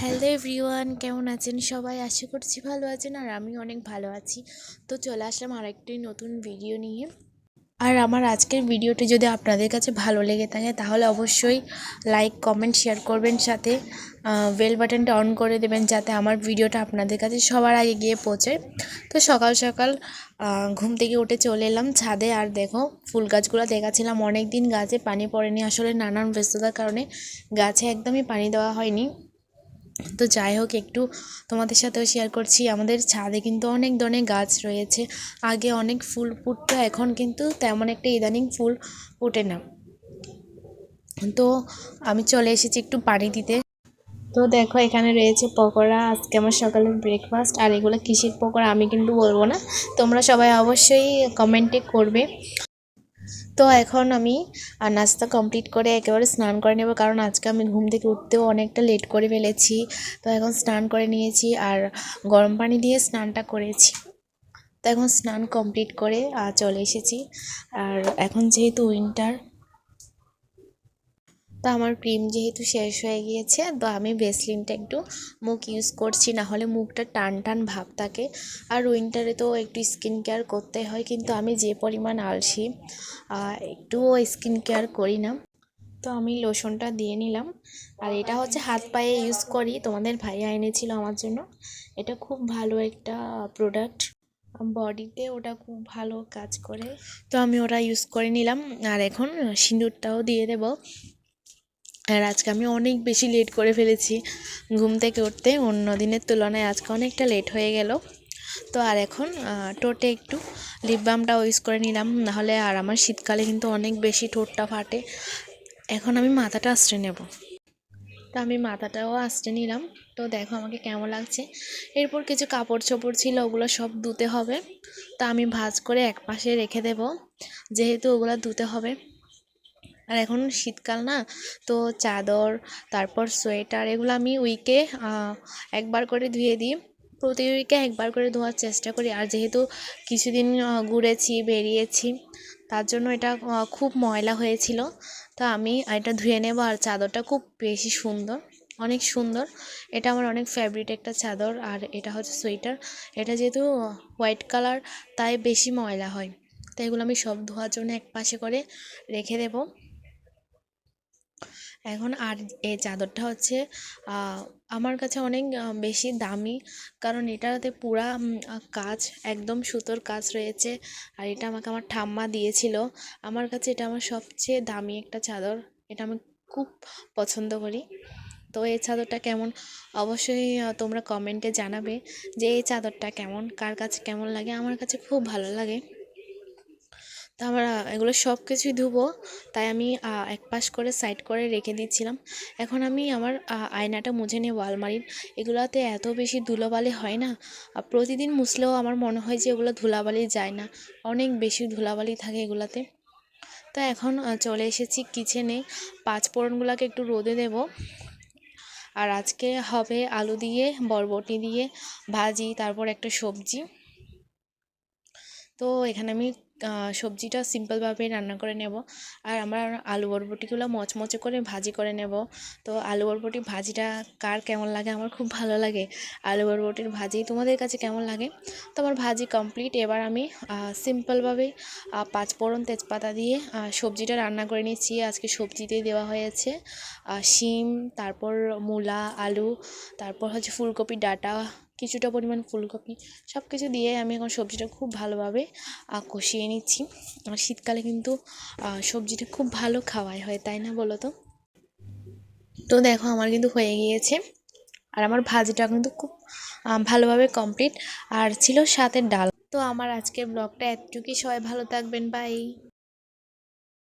Hello everyone, কেমন আছেন? সবাই আশা করছি ভালো আছেন আর আমি অনেক ভালো আছি। তো চলে আসলাম আরেকটি নতুন ভিডিও নিয়ে। আর আমার আজকের ভিডিওটি যদি আপনাদের কাছে ভালো লেগে থাকে, তাহলে অবশ্যই লাইক কমেন্ট শেয়ার করবেন সাথে বেল বাটনটা অন করে দেবেন যাতে আমার ভিডিওটা আপনাদের কাছে সবার আগে গিয়ে পৌঁছায় তো সকাল সকাল ঘুম থেকে উঠে চলে এলাম ছাদে। আর দেখো, ফুল গাছগুলো দেখাচ্ছিলাম অনেক দিন গাছে, পানি পড়েনি। আসলে নানান ব্যস্ততার কারণে গাছে একদমই পানি দেওয়া হয়নি। তো যাই হোক, একটু তোমাদের সাথেও শেয়ার করছি। আমাদের ছাদে কিন্তু অনেক ধরনের গাছ রয়েছে। আগে অনেক ফুল ফুটতো, এখন কিন্তু তেমন একটা ইদানিং ফুল ফুটে না। তো আমি চলে এসেছি একটু পানি দিতে। তো দেখো, এখানে রয়েছে পকোড়া। আজকে আমার সকালের ব্রেকফাস্ট আর এগুলো কিসের পকোড়া আমি কিন্তু বলব না। তোমরা সবাই অবশ্যই কমেন্টে করবে। তো এখন আমি আর নাস্তা কমপ্লিট করে একেবারে স্নান করে নেব, কারণ আজকে আমি ঘুম থেকে উঠতেও অনেকটা লেট করে ফেলেছি। তো এখন স্নান করে নিয়েছি আর গরম পানি দিয়ে স্নানটা করেছি। তো এখন স্নান কমপ্লিট করে চলে এসেছি। আর এখন যেহেতু উইন্টার তো আমার ক্রিম যেহেতু শেষ হয়ে গিয়েছে, তো আমি ভেসলিনটা একটু মুখ ইউজ করছি না হলে মুখটা টান টান ভাব থাকে। আর উইন্টারে তো একটু স্কিন কেয়ার করতে হয়, কিন্তু আমি যে পরিমাণ আলসি একটুও স্কিন কেয়ার করি না। তো আমি লোশনটা দিয়ে নিলাম। আর এটা হচ্ছে হাত পায়ে ইউজ করি, তোমাদের ভাইয়া এনেছিল আমার জন্য। এটা খুব ভালো একটা প্রোডাক্ট বডিতে ওটা খুব ভালো কাজ করে। তো আমি ওটা ইউজ করে নিলাম। আর এখন সিঁদুরটাও দিয়ে দেবো। আর আজকে আমি অনেক বেশি লেট করে ফেলেছি ঘুম থেকে উঠতে। অন্য দিনের তুলনায় আজকে অনেকটা লেট হয়ে গেল। তো আর এখন টোটে একটু লিপ বামটাও ইউজ করে নিলাম। নাহলে আর আমার শীতকালে কিন্তু অনেক বেশি ঠোঁটটা ফাটে। এখন আমি মাথাটা আশ্রয় নেব। তো আমি মাথাটাও আশ্রয় নিলাম। তো দেখো আমাকে কেমন লাগছে। এরপর কিছু কাপড় চোপড় ছিল, ওগুলো সব ধুতে হবে। তা আমি ভাঁজ করে এক পাশে রেখে দেব। যেহেতু ওগুলো ধুতে হবে। আর এখন শীতকাল না, তো চাদর, তারপর সোয়েটার এগুলো আমি উইকে একবার করে ধুয়ে দিই। প্রতি উইকে একবার করে ধোয়ার চেষ্টা করি। আর যেহেতু কিছুদিন ঘুরেছি, বেরিয়েছি, তার জন্য এটা খুব ময়লা হয়েছিল। তো আমি এটা ধুয়ে নেব। আর চাদরটা খুব বেশি সুন্দর, অনেক সুন্দর। এটা আমার অনেক ফেভারিট একটা চাদর। আর এটা হচ্ছে সোয়েটার। এটা যেহেতু হোয়াইট কালার তাই বেশি ময়লা হয়। তো এগুলো আমি সব ধোয়ার জন্য এক পাশে করে রেখে দেবো। এখন আর এই চাদরটা হচ্ছে আমার কাছে অনেক বেশি দামি। কারণ এটাতে পুরা কাজ একদম সুতোর কাজ রয়েছে। আর এটা আমাকে আমার ঠাম্মা দিয়েছিল। আমার কাছে এটা আমার সবচেয়ে দামি একটা চাদর। এটা আমি খুব পছন্দ করি। তো এই চাদরটা কেমন? অবশ্যই তোমরা কমেন্টে জানাবে যে এই চাদরটা কেমন, কার কাছে কেমন লাগে। আমার কাছে খুব ভালো লাগে। তো আমরা এগুলো সব কিছুই ধুবো, তাই আমি এক পাশ করে সাইড করে রেখে দিচ্ছিলাম। এখন আমি আমার আয়নাটা মুছে নেব আলমারির। এগুলোতে এত বেশি ধুলোবালি হয় না। প্রতিদিন মুছলেও আমার মনে হয় যে এগুলো ধুলাবালি যায় না। অনেক বেশি ধুলাবালি থাকে এগুলাতে। তো এখন চলে এসেছি কিচেনে পাঁচ ফোড়নগুলোকে একটু রোদে দেব। আর আজকে হবে আলু দিয়ে, বরবটি দিয়ে, ভাজি, তারপর একটা সবজি। তো এখানে আমি সবজিটা সিম্পলভাবে রান্না করে নেব। আর আমার আলু বরবটিগুলো মচমচে করে ভাজি করে নেব। তো আলু বরবটি ভাজিটা কার কেমন লাগে আমার খুব ভালো লাগে। আলু বরবটির ভাজি তোমাদের কাছে কেমন লাগে? তো আমার ভাজি কমপ্লিট এবার আমি সিম্পলভাবে পাঁচ ফোড়ন তেজপাতা দিয়ে সবজিটা রান্না করে নিচ্ছি। আজকে সবজিতে দেওয়া হয়েছে। শিম, তারপর মূলা, আলু, তারপর হচ্ছে ফুলকপি ডাঁটা কিছুটা পরিমাণ ফুলকপি সব কিছু দিয়ে আমি এখন সবজিটা খুব ভালোভাবে কষিয়ে নিচ্ছি। আর শীতকালে কিন্তু সবজিটা খুব ভালো খাওয়াই হয়, তাই না বলো তো? তো দেখো আমার কিন্তু হয়ে গিয়েছে। আর আমার ভাজিটা কিন্তু খুব ভালোভাবে কমপ্লিট আর ছিল সাথে ডাল। তো আমার আজকের ব্লগটা এতটুকুই। সবাই ভালো থাকবেন। বাই